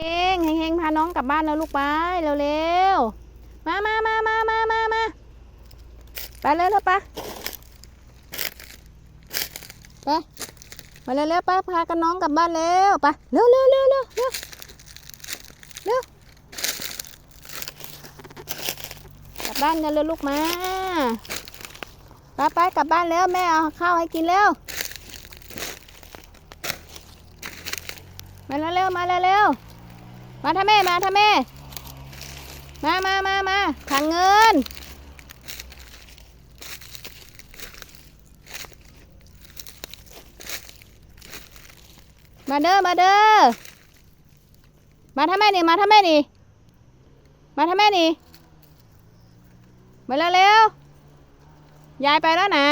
เฮงเฮงพาน้องกลับบ้านแล้วลูกไปเร็วๆมามามามามามามาไปเร็วเร็วไปไปมาเร็วเร็วไปพากันน้องกลับบ้านเร็วปเร็วเร็วเร็วเร็วเร็วเร็วกลับบ้านกันเร็วลูกมาไปไปกลับบ้านแล้วแม่เอาข้าวให้กินเร็วมาเร็วๆมาเร็วๆ มาท่าแม่มาท่าแม่ มามามามาถังเงิน มาเด้อมาเด้อมาท่าแม่นี่มาท่าแม่นี่มาท่าแม่นี่มาเร็วๆยายไปแล้วนะ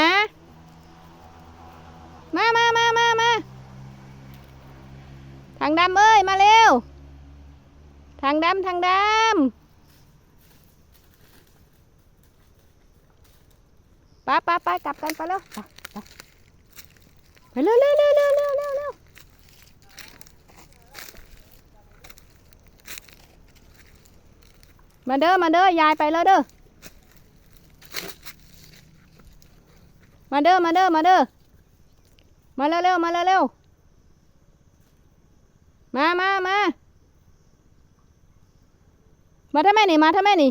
มามามามามาทางดำเอ้ย มาเร็ว ทางดำทางดำไปไปไปกลับกันไปเร็วไปไปไปเร็วเร็วเร็วเร็วเร็วเร็วเร็วมาเด้อมาเด้อยายไปแล้วเด้อมาเด้อมาเด้อมาเด้อมาเร็วเร็วมาเร็วเร็ว มามามา มาทำแม่นี่มาทำแม่นี่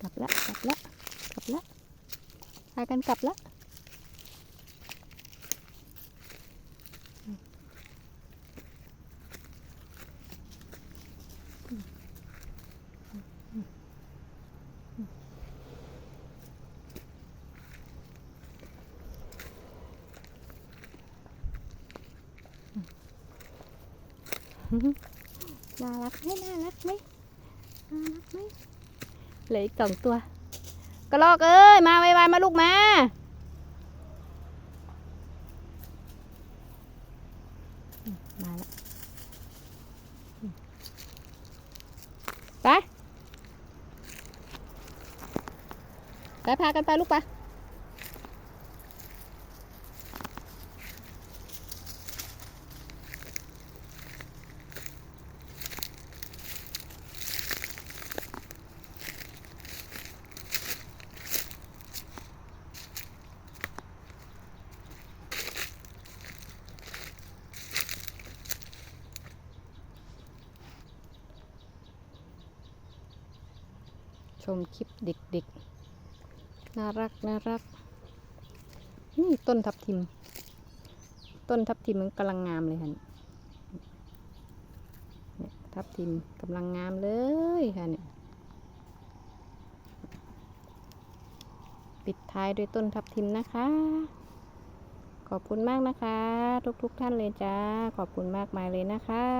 กลับละกลับละกลับละพากันกลับละ น่ารักไหมน่ารักไหมน่ารักไหมเหลืออีกสองตัวกระลอกเอ้ยมาไวๆมาลูกมามาแล้วไปไปพากันไปลูกไป ชมคลิปเด็กๆ น่ารักน่ารัก นี่ต้นทับทิม ต้นทับทิมมันกำลังงามเลยค่ะเนี่ยทับทิมกำลังงามเลยค่ะเนี่ยปิดท้ายด้วยต้นทับทิมนะคะ ขอบคุณมากนะคะ ทุกๆทท่านเลยจ้า ขอบคุณมากมายเลยนะคะ